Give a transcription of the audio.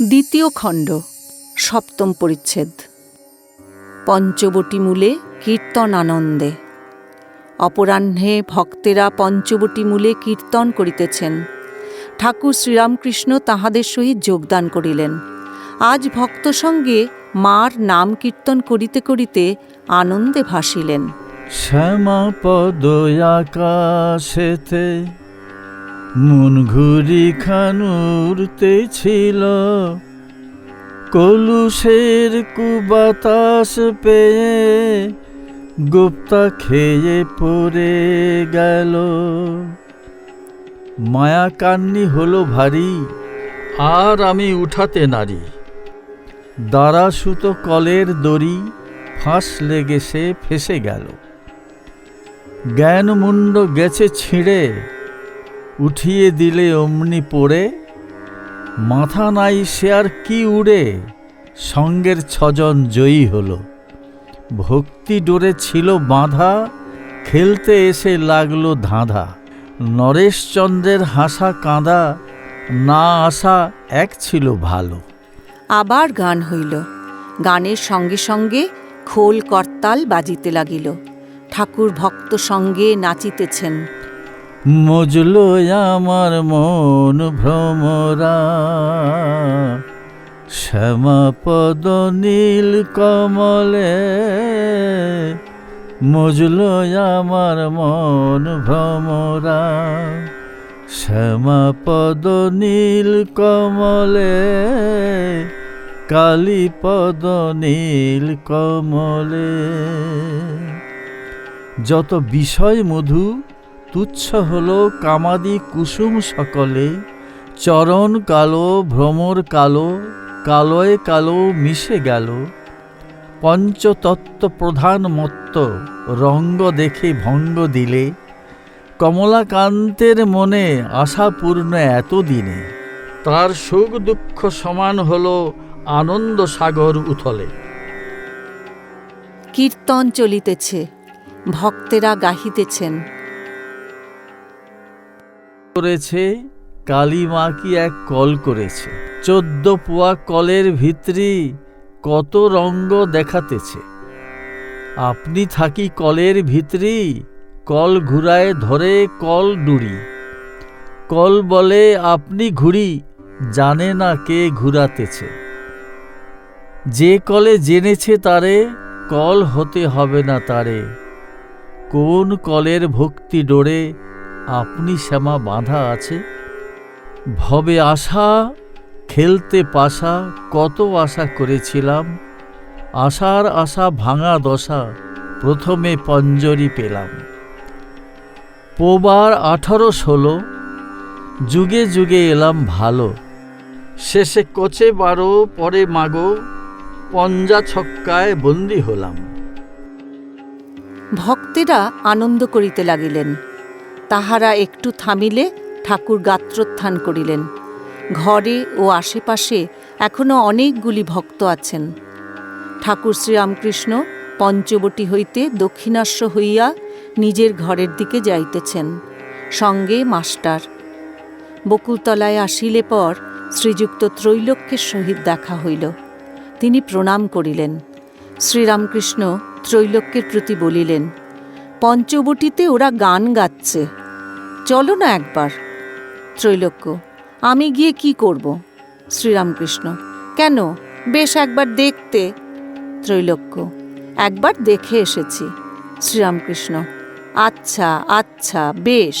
দ্বিতীয় খণ্ড, সপ্তম পরিচ্ছেদ। পঞ্চবটী মূলে কীর্তন আনন্দে অপরাহ্নে ভক্তেরা পঞ্চবটী মূলে কীর্তন করিতেছেন। ঠাকুর শ্রীরামকৃষ্ণ তাহাদের সহিত যোগদান করিলেন। আজ ভক্ত সঙ্গে মার নাম কীর্তন করিতে করিতে আনন্দে ভাসিলেন। শ্যামা পদ আকাশেতে মন ঘুরি খানুরতে ছিল। কলুষের কুবাতাস পেয়ে গুপ্তা খেয়ে পড়ে গেল। মায়া কান্নি হলো ভারী, আর আমি উঠাতে নারী। দ্বারা সুতো কলের দড়ি, ফাঁস লেগে সে ফেসে গেল। জ্ঞানমুণ্ড গেছে ছিঁড়ে উঠিয়ে দিলে অমনি পড়ে। মাথা নাই সে আর কি উড়ে? সঙ্গের ছজন জয়ী হলো। ভক্তি ডোরে ছিল বাঁধা, খেলতে এসে লাগল ধাঁধা। নরেশচন্দ্রের হাসা কাঁদা, না আসা এক ছিল ভালো। আবার গান হইল। গানের সঙ্গে সঙ্গে খোল করতাল বাজিতে লাগিল। ঠাকুর ভক্ত সঙ্গে নাচিতেছেন। মজলো আমার মন ভ্রমরা। শ্যামাপদ নীল কমলে মজলো আমার মন ভ্রমরা। শ্যামাপদ নীল কমলে কালীপদ নীল কমলে। যত বিষয় মধু তুচ্ছ হল কামাদি কুসুম সকলে। চরণ কালো, ভ্রমর কালো, কালোয় কালো মিশে গেল। পঞ্চতত্ত্ব প্রধান মত্ত রঙ্গ দেখে ভঙ্গ দিলে। কমলাকান্তের মনে আশাপূর্ণ এতদিনে। তার সুখ দুঃখ সমান হল আনন্দ সাগর উথলে। কীর্তন চলিতেছে, ভক্তেরা গাহিতেছেন। করেছে, কালী মা কি এক কল করেছে। চোদ্দ পোয়া কলের ভিতরি কত রঙ্গ দেখাতেছে। আপনি থাকি কলের ভিতরি, কল ঘুরায় ধরে কল ডুরি। কল বলে আপনি ঘুরি, জানে না কে ঘুরাতেছে। যে কলে জেনেছে তারে, কল হতে হবে না তারে। কোন কলের ভক্তি ডোরে আপনি শ্যামা বাঁধা আছে? ভবে আশা, খেলতে পাশা, কত আশা করেছিলাম। আশার আশা ভাঙা দশা, প্রথমে পঞ্জরি পেলাম। পোবার আঠারো ষোলো, যুগে যুগে এলাম ভালো। শেষে কোচে বারো, পরে মাগো, পঞ্জা ছক্কায় বন্দি হলাম। ভক্তেরা আনন্দ করিতে লাগিলেন। তাহারা একটু থামিলে ঠাকুর গাত্রোত্থান করিলেন। ঘরে ও আশেপাশে এখনও অনেকগুলি ভক্ত আছেন। ঠাকুর শ্রীরামকৃষ্ণ পঞ্চবটী হইতে দক্ষিণাস্য হইয়া নিজের ঘরের দিকে যাইতেছেন, সঙ্গে মাস্টার। বকুলতলায় আসিলে পর শ্রীযুক্ত ত্রৈলোক্যের সহিত দেখা হইল। তিনি প্রণাম করিলেন। শ্রীরামকৃষ্ণ ত্রৈলোক্যের প্রতি বলিলেন পঞ্চবটিতে ওরা গান গাচ্ছে। চলো না একবার। ত্রৈলোক্য, আমি গিয়ে কি করব? শ্রীরামকৃষ্ণ, কেন? বেশ একবার দেখতে। ত্রৈলোক্য, একবার দেখে এসেছি। শ্রীরামকৃষ্ণ আচ্ছা আচ্ছা বেশ।